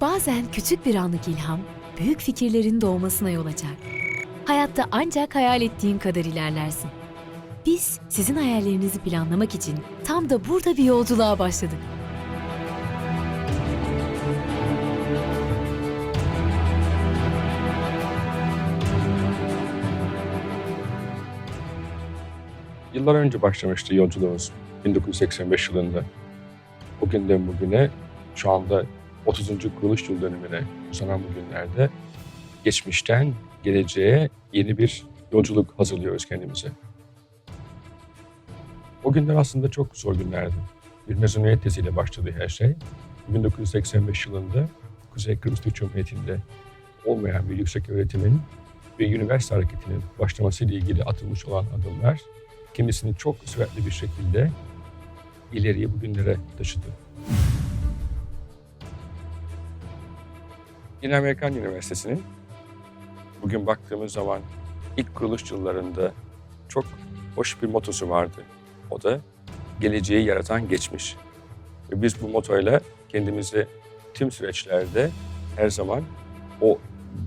Bazen küçük bir anlık ilham, büyük fikirlerin doğmasına yol açar. Hayatta ancak hayal ettiğin kadar ilerlersin. Biz sizin hayallerinizi planlamak için tam da burada bir yolculuğa başladık. Yıllar önce başlamıştı yolculuğumuz 1985 yılında. Bugünden bugüne şu anda 30. kuruluş yıl dönümüne uzanan bu günlerde geçmişten geleceğe yeni bir yolculuk hazırlıyoruz kendimize. O günler aslında çok zor günlerdi. Bir mezuniyet teziyle başladı her şey. 1985 yılında Kuzey Kıbrıs Türk Cumhuriyeti'nde olmayan bir yüksek öğretimin ve üniversite hareketinin başlamasıyla ilgili atılmış olan adımlar kendisini çok süratli bir şekilde ileriye bugünlere taşıdı. Yine Amerikan Üniversitesi'nin bugün baktığımız zaman ilk kuruluş yıllarında çok hoş bir motosu vardı. O da geleceği yaratan geçmiş. Ve biz bu motoyla kendimizi tüm süreçlerde her zaman o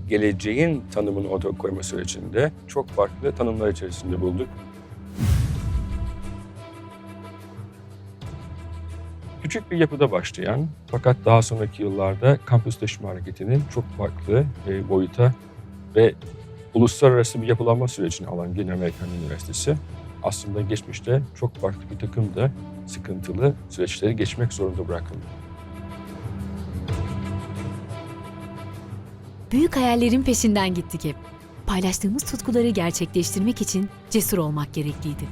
geleceğin tanımını ortaya koyma sürecinde çok farklı tanımlar içerisinde bulduk. Küçük bir yapıda başlayan fakat daha sonraki yıllarda kampüsleşme hareketinin çok farklı e, boyuta ve uluslararası bir yapılanma sürecini alan Güney Amerikan Üniversitesi aslında geçmişte çok farklı bir takım da sıkıntılı süreçleri geçmek zorunda bırakıldı. Büyük hayallerin peşinden gittik hep. Paylaştığımız tutkuları gerçekleştirmek için cesur olmak gerekliydi.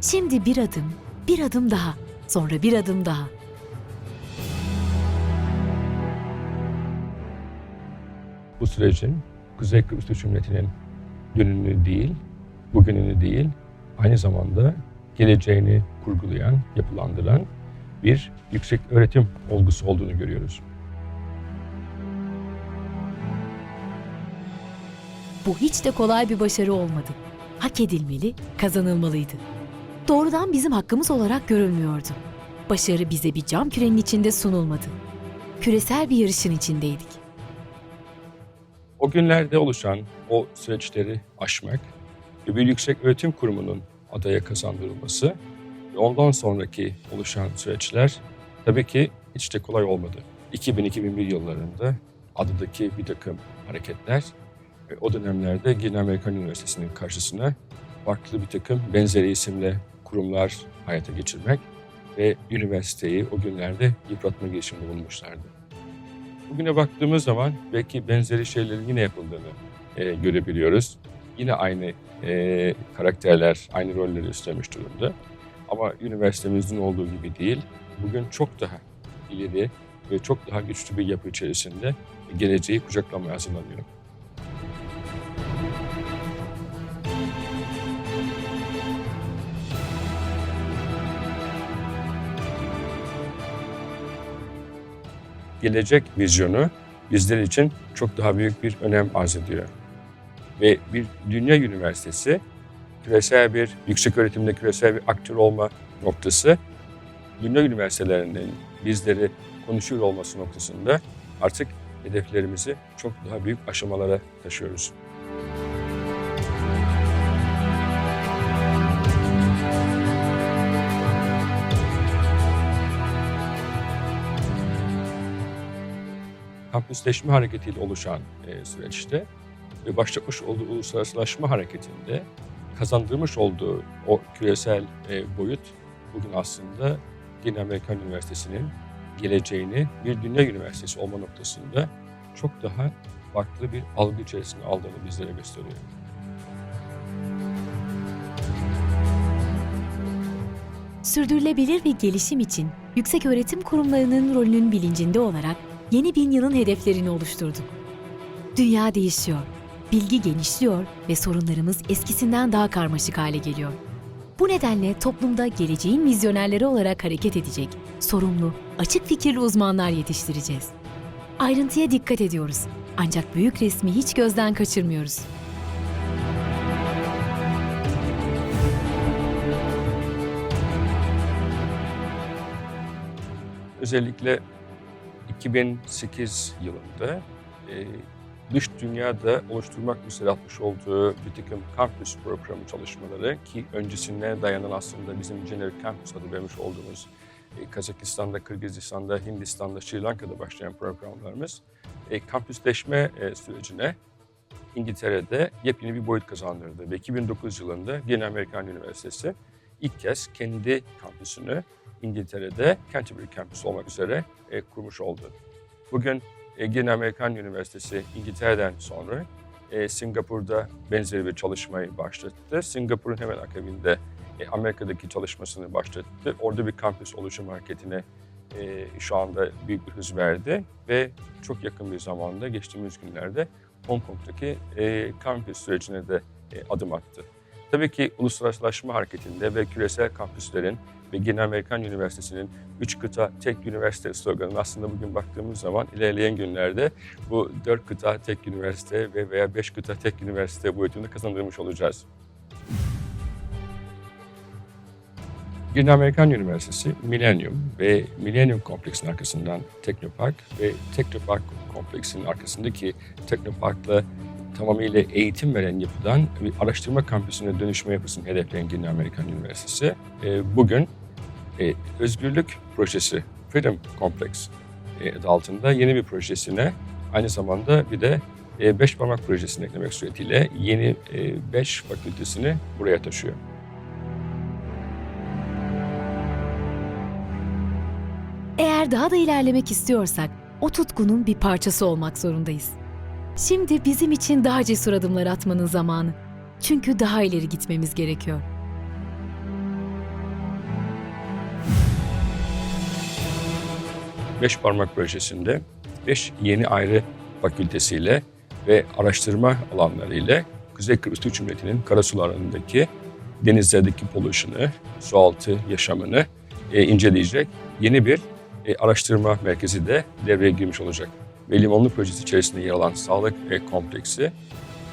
Şimdi bir adım, bir adım daha, sonra bir adım daha. Bu sürecin Kuzey Kıbrıs Türk Cumhuriyeti'nin dününü değil, bugününü değil, aynı zamanda geleceğini kurgulayan, yapılandıran bir yüksek öğretim olgusu olduğunu görüyoruz. Bu hiç de kolay bir başarı olmadı. Hak edilmeli, kazanılmalıydı. Doğrudan bizim hakkımız olarak görülmüyordu. Başarı bize bir cam kürenin içinde sunulmadı. Küresel bir yarışın içindeydik. O günlerde oluşan o süreçleri aşmak ve bir yüksek öğretim kurumunun adaya kazandırılması ve ondan sonraki oluşan süreçler tabii ki hiç de kolay olmadı. 2000-2001 yıllarında adadaki bir takım hareketler ve o dönemlerde Güney Amerikan Üniversitesi'nin karşısına farklı bir takım benzeri isimle kurumlar hayata geçirmek ve üniversiteyi o günlerde yıpratma girişiminde bulunmuşlardı. Bugüne baktığımız zaman belki benzeri şeylerin yine yapıldığını e, görebiliyoruz. Yine aynı e, karakterler, aynı rolleri üstlenmiş durumda. Ama üniversitemizin olduğu gibi değil, bugün çok daha ileri ve çok daha güçlü bir yapı içerisinde geleceği kucaklamaya hazırlanıyor. Gelecek vizyonu bizler için çok daha büyük bir önem arz ediyor. Ve bir dünya üniversitesi küresel bir yüksek öğretimde küresel bir aktör olma noktası dünya üniversitelerinin bizleri konuşuyor olması noktasında artık hedeflerimizi çok daha büyük aşamalara taşıyoruz. Kampüsleşme hareketiyle oluşan e, süreçte ve başlatmış olduğu uluslararasılaşma hareketinde kazandırmış olduğu o küresel e, boyut bugün aslında Yine Amerikan Üniversitesi'nin geleceğini bir dünya üniversitesi olma noktasında çok daha farklı bir algı içerisinde aldığını bizlere gösteriyor. Sürdürülebilir bir gelişim için yüksek öğretim kurumlarının rolünün bilincinde olarak yeni bin yılın hedeflerini oluşturduk. Dünya değişiyor, bilgi genişliyor ve sorunlarımız eskisinden daha karmaşık hale geliyor. Bu nedenle toplumda geleceğin vizyonerleri olarak hareket edecek, sorumlu, açık fikirli uzmanlar yetiştireceğiz. Ayrıntıya dikkat ediyoruz. Ancak büyük resmi hiç gözden kaçırmıyoruz. Özellikle 2008 yılında e, dış dünyada oluşturmak üzere atmış olduğu bir takım kampüs programı çalışmaları ki öncesine dayanan aslında bizim Generic Campus adı vermiş olduğumuz e, Kazakistan'da, Kırgızistan'da, Hindistan'da, Sri Lanka'da başlayan programlarımız e, kampüsleşme e, sürecine İngiltere'de yepyeni bir boyut kazandırdı ve 2009 yılında Yeni Amerikan Üniversitesi ilk kez kendi kampüsünü İngiltere'de Canterbury Campus olmak üzere e, kurmuş oldu. Bugün e, Yeni Amerikan Üniversitesi İngiltere'den sonra e, Singapur'da benzeri bir çalışmayı başlattı. Singapur'un hemen akabinde e, Amerika'daki çalışmasını başlattı. Orada bir kampüs oluşum hareketine e, şu anda büyük bir hız verdi ve çok yakın bir zamanda geçtiğimiz günlerde Hong Kong'daki e, kampüs sürecine de e, adım attı. Tabii ki uluslararasılaşma hareketinde ve küresel kampüslerin ve Yeni Amerikan Üniversitesi'nin üç kıta tek üniversite sloganı aslında bugün baktığımız zaman ilerleyen günlerde bu dört kıta tek üniversite ve veya beş kıta tek üniversite boyutunda kazandırmış olacağız. Yeni Amerikan Üniversitesi Millennium ve Millennium Kompleksinin arkasından Teknopark ve Teknopark Kompleksinin arkasındaki Teknopark'la tamamıyla eğitim veren yapıdan bir araştırma kampüsüne dönüşme yapısını hedefleyen Yeni Amerikan Üniversitesi e, bugün e, Özgürlük Projesi Freedom Complex e, altında yeni bir projesine aynı zamanda bir de e, beş parmak projesini eklemek suretiyle yeni e, beş fakültesini buraya taşıyor. Eğer daha da ilerlemek istiyorsak o tutkunun bir parçası olmak zorundayız. Şimdi bizim için daha cesur adımlar atmanın zamanı. Çünkü daha ileri gitmemiz gerekiyor. Beş Parmak Projesi'nde beş yeni ayrı fakültesiyle ve araştırma alanlarıyla Kuzey Kıbrıs Türk Cumhuriyeti'nin karasularındaki denizlerdeki pollution'ı, sualtı yaşamını e, inceleyecek yeni bir e, araştırma merkezi de devreye girmiş olacak. Ve Limonlu Projesi içerisinde yer alan sağlık e, kompleksi,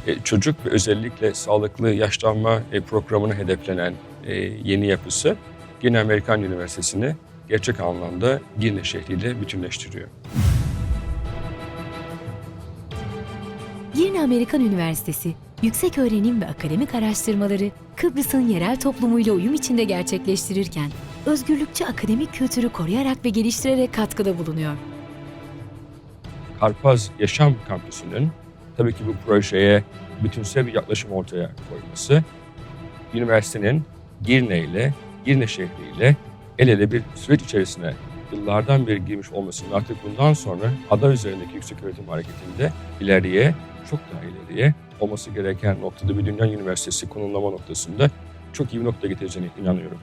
e, çocuk ve özellikle sağlıklı yaşlanma e, programına hedeflenen yeni yapısı Yeni Amerikan Üniversitesi'ni gerçek anlamda Girne şehriyle bütünleştiriyor. Yeni Amerikan Üniversitesi, yüksek öğrenim ve akademik araştırmaları Kıbrıs'ın yerel toplumuyla uyum içinde gerçekleştirirken, özgürlükçü akademik kültürü koruyarak ve geliştirerek katkıda bulunuyor. Karpaz Yaşam Kampüsü'nün tabii ki bu projeye bütünsel bir yaklaşım ortaya koyması, üniversitenin Girne ile, Girne şehriyle el ele bir süreç içerisine yıllardan beri girmiş olmasının artık bundan sonra ada üzerindeki yüksek öğretim hareketinde ileriye, çok daha ileriye olması gereken noktada bir dünya üniversitesi konumlama noktasında çok iyi bir noktaya getireceğine inanıyorum.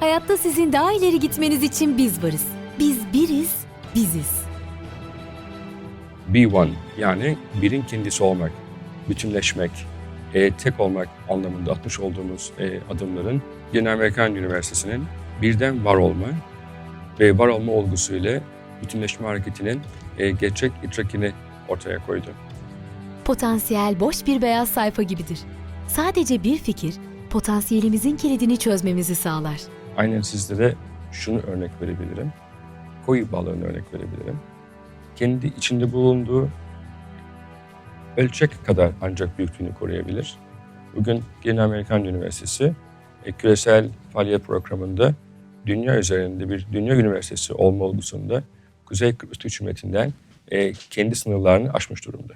Hayatta sizin daha ileri gitmeniz için biz varız. Biz biriz, biziz. Be one yani birin kendisi olmak, bütünleşmek, e, tek olmak anlamında atmış olduğumuz e, adımların Yeni Amerikan Üniversitesi'nin birden var olma ve var olma olgusuyla bütünleşme hareketinin e, gerçek idrakini ortaya koydu. Potansiyel boş bir beyaz sayfa gibidir. Sadece bir fikir, potansiyelimizin kilidini çözmemizi sağlar. Aynen sizlere şunu örnek verebilirim. Koyu balığını örnek verebilirim. Kendi içinde bulunduğu ölçek kadar ancak büyüklüğünü koruyabilir. Bugün Yeni Amerikan Üniversitesi e, küresel faaliyet programında dünya üzerinde bir dünya üniversitesi olma olgusunda Kuzey Kıbrıs Türk Cumhuriyeti'nden e, kendi sınırlarını aşmış durumda.